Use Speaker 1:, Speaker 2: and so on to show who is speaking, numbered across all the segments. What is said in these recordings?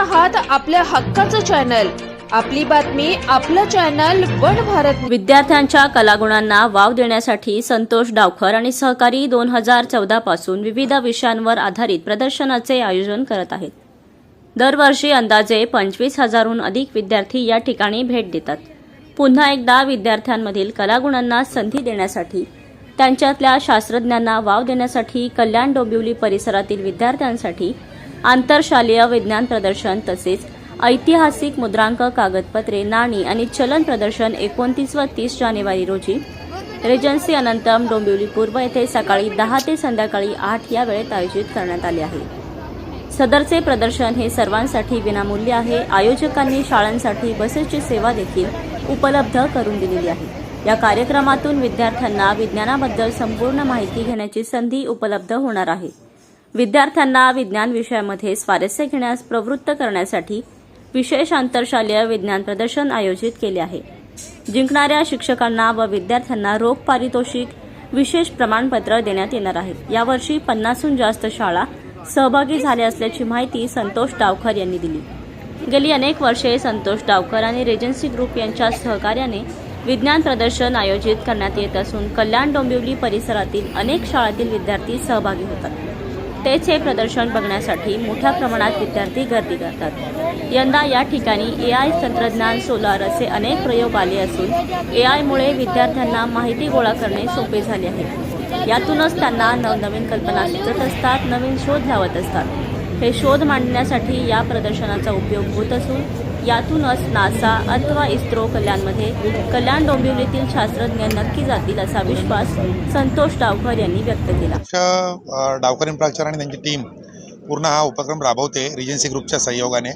Speaker 1: आहात आपल्या हक्काचं चॅनल आपली बातमी आपलं चॅनल वन भारत.
Speaker 2: विद्यार्थ्यांच्या कलागुणांना वाव देण्यासाठी संतोष डावखर आणि सहकारी दोन हजार चौदा पासून विविध विषयांवर आधारित प्रदर्शनाचे आयोजन करत आहेत. दरवर्षी अंदाजे पंचवीस हजारहून अधिक विद्यार्थी या ठिकाणी भेट देतात. पुन्हा एकदा विद्यार्थ्यांमधील कलागुणांना संधी देण्यासाठी त्यांच्यातल्या शास्त्रज्ञांना वाव देण्यासाठी कल्याण डोंबिवली परिसरातील विद्यार्थ्यांसाठी आंतरशालेय विज्ञान प्रदर्शन तसेच ऐतिहासिक मुद्रांक कागदपत्रे नाणी आणि चलन प्रदर्शन एकोणतीस व तीस जानेवारी रोजी रेजन्सी अनंतम डोंबिवली पूर्व येथे सकाळी दहा ते संध्याकाळी आठ या वेळेत आयोजित करण्यात आले आहे. सदरचे प्रदर्शन हे सर्वांसाठी विनामूल्य आहे. आयोजकांनी शाळांसाठी बसेसची सेवा देखील उपलब्ध करून दिलेली आहे. या कार्यक्रमातून विद्यार्थ्यांना विज्ञानाबद्दल संपूर्ण माहिती घेण्याची संधी उपलब्ध होणार आहे. विद्यार्थ्यांना विज्ञान विषयामध्ये स्वारस्य घेण्यास प्रवृत्त करण्यासाठी विशेष आंतरशालेय विज्ञान प्रदर्शन आयोजित केले आहे. जिंकणाऱ्या शिक्षकांना व विद्यार्थ्यांना रोख पारितोषिक विशेष प्रमाणपत्र देण्यात येणार आहे. यावर्षी पन्नासहून जास्त शाळा सहभागी झाल्या असल्याची माहिती संतोष डावकर यांनी दिली. गेली अनेक वर्षे संतोष डावकर आणि रेजन्सी ग्रुप यांच्या सहकार्याने विज्ञान प्रदर्शन आयोजित करण्यात येत असून कल्याण डोंबिवली परिसरातील अनेक शाळांतील विद्यार्थी सहभागी होतात. तेच हे प्रदर्शन बघण्यासाठी मोठ्या प्रमाणात विद्यार्थी गर्दी करतात. यंदा या ठिकाणी ए आय तंत्रज्ञान सोलार असे अनेक प्रयोग आले असून ए आयमुळे विद्यार्थ्यांना माहिती गोळा करणे सोपे झाले आहे. यातूनच त्यांना नवनवीन कल्पना सुचत असतात नवीन शोध लावत असतात. हे शोध मांडण्यासाठी या प्रदर्शनाचा उपयोग होत असून यातूनच नासा अथवा इस्रो कल्याणमध्ये कल्याण डोंबिवलीतील शास्त्रज्ञ नक्की जातील असा विश्वास संतोष डावकर यांनी व्यक्त केला.
Speaker 3: डावकर इन्फ्रास्ट्रक्चर आणि त्यांची टीम पूर्ण हा उपक्रम राबवते रिजन्सी ग्रुपच्या सहयोगाने.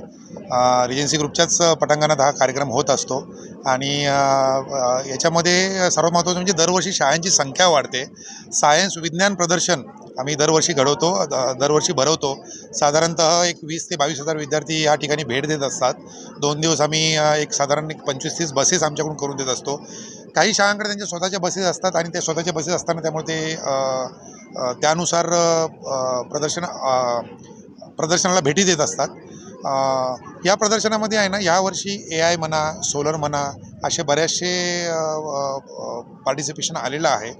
Speaker 3: रिजन्सी ग्रुपच्याच पटांगणात हा कार्यक्रम होत असतो. आणि याच्यामध्ये सर्वात महत्त्वाचं म्हणजे दरवर्षी शाळांची संख्या वाढते. सायन्स विज्ञान प्रदर्शन आम्ही दरवर्षी घडवतो द- दरवर्षी भरवतो. साधारणतः एक वीस ते बावीस हजार विद्यार्थी या ठिकाणी भेट देत असतात. दोन दिवस आम्ही एक साधारण एक पंचवीस तीस बसेस आमच्याकडून करून देत असतो. काही शाळांकडे त्यांच्या स्वतःच्या बसेस असतात आणि त्या स्वतःच्या बसेस असताना त्यामुळे ते त्यानुसार प्रदर्शन प्रदर्शनाला भेटी देत असतात. या प्रदर्शनामध्ये आहे ना यावर्षी ए आय म्हणा सोलर म्हणा असे बरेचसे पार्टिसिपेशन आलेलं आहे.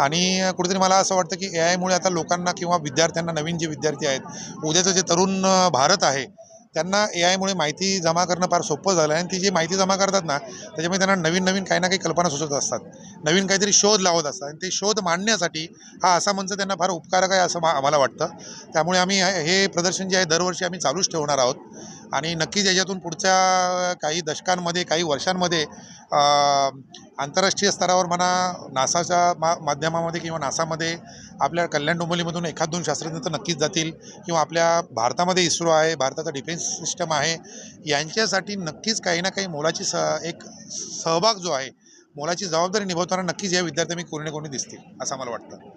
Speaker 3: आणि कुठेतरी मला असं वाटतं की ए आयमुळे आता लोकांना किंवा विद्यार्थ्यांना नवीन जे विद्यार्थी आहेत उद्याचं जे तरुण भारत आहे त्यांना ए आयमुळे माहिती जमा करणं फार सोपं झालं आहे आणि ती जी माहिती जमा करतात ना त्याच्यामुळे त्यांना नवीन नवीन काही ना काही कल्पना सुचत असतात. नवीन काहीतरी शोध लावत असतात आणि ते शोध मांडण्यासाठी हा असा मंच त्यांना फार उपकारक आहे असं मा आम्हाला वाटतं. त्यामुळे आम्ही हे हे प्रदर्शन जे आहे दरवर्षी आम्ही चालूच ठेवणार आहोत. आणि नक्कीच याच्यातून पुढच्या काही दशकांमध्ये काही वर्षांमध्ये आंतरराष्ट्रीय स्तरावर म्हणा नासाच्या मा माध्यमामध्ये किंवा नासामध्ये आपल्या कल्याण डोंबोलीमधून एखाद दोन शास्त्रज्ञ तर नक्कीच जातील किंवा आपल्या भारतामध्ये इस्रो आहे भारताचा डिफेन्स सिस्टम आहे यांच्यासाठी नक्कीच काही ना काही मोलाची स एक सहभाग जो आहे मोलाची जबाबदारी निभावताना नक्कीच या विद्यार्थ्यांनी कोणी ना कोणी दिसतील असं मला वाटतं.